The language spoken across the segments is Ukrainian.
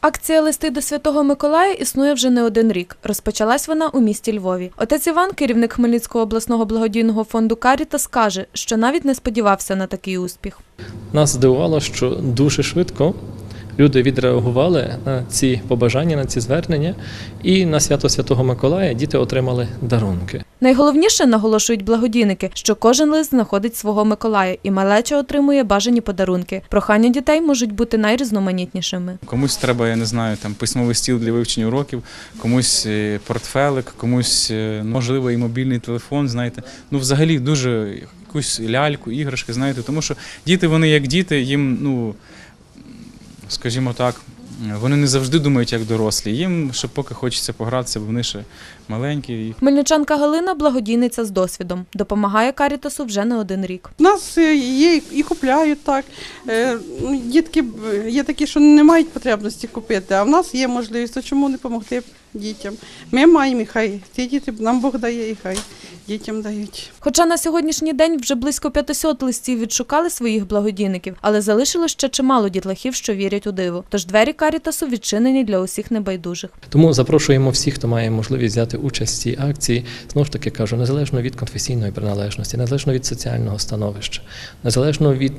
Акція Листи до Святого Миколая існує вже не один рік. Розпочалась вона у місті Львові. Отець Іван, керівник Хмельницького обласного благодійного фонду Карітас, каже, що навіть не сподівався на такий успіх. Нас здивувало, що дуже швидко люди відреагували на ці побажання, на ці звернення, і на свято Святого Миколая діти отримали дарунки. Найголовніше наголошують благодійники, що кожен лист знаходить свого Миколая, і малеча отримує бажані подарунки. Прохання дітей можуть бути найрізноманітнішими. Комусь треба, я не знаю, там письмовий стіл для вивчення уроків, комусь е, портфелик, комусь е, ну, можливо і мобільний телефон. Знаєте, ну взагалі дуже якусь ляльку, іграшки, знаєте, тому що діти, вони як діти, їм, ну скажімо так. Вони не завжди думають як дорослі. Їм ще поки хочеться погратися, бо вони ще маленькі. і Хмельничанка Галина благодійниця з досвідом. Допомагає Карітасу вже не один рік. У нас е, є і купляють так. Е, ну, Дітки є такі, що не мають потребності купити, а в нас є можливість, то чому не допомогти дітям? Ми маємо і хай. Ті діти нам Бог дає і хай дітям дають. Хоча на сьогоднішній день вже близько 500 листів відшукали своїх благодійників, але залишилось ще чимало дітлахів, що вірять у диво. Тож двері Карітасу відчинені для усіх небайдужих. Тому запрошуємо всіх, хто має можливість взяти участь в цій акції. Знову ж таки кажу, незалежно від конфесійної приналежності, незалежно від соціального становища, незалежно від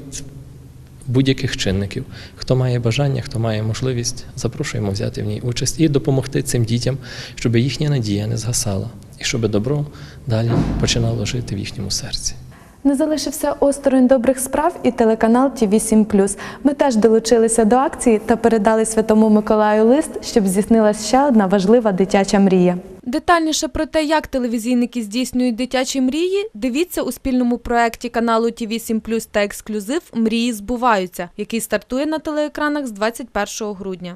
будь-яких чинників. Хто має бажання, хто має можливість, запрошуємо взяти в ній участь і допомогти цим дітям, щоб їхня надія не згасала, і щоб добро далі починало жити в їхньому серці. Не залишився осторонь добрих справ і телеканал ТІВІ 7 Ми теж долучилися до акції та передали Святому Миколаю лист, щоб здійснилася ще одна важлива дитяча мрія. Детальніше про те, як телевізійники здійснюють дитячі мрії, дивіться у спільному проєкті каналу ТІВІ 7 та ексклюзив Мрії збуваються, який стартує на телеекранах з 21 грудня.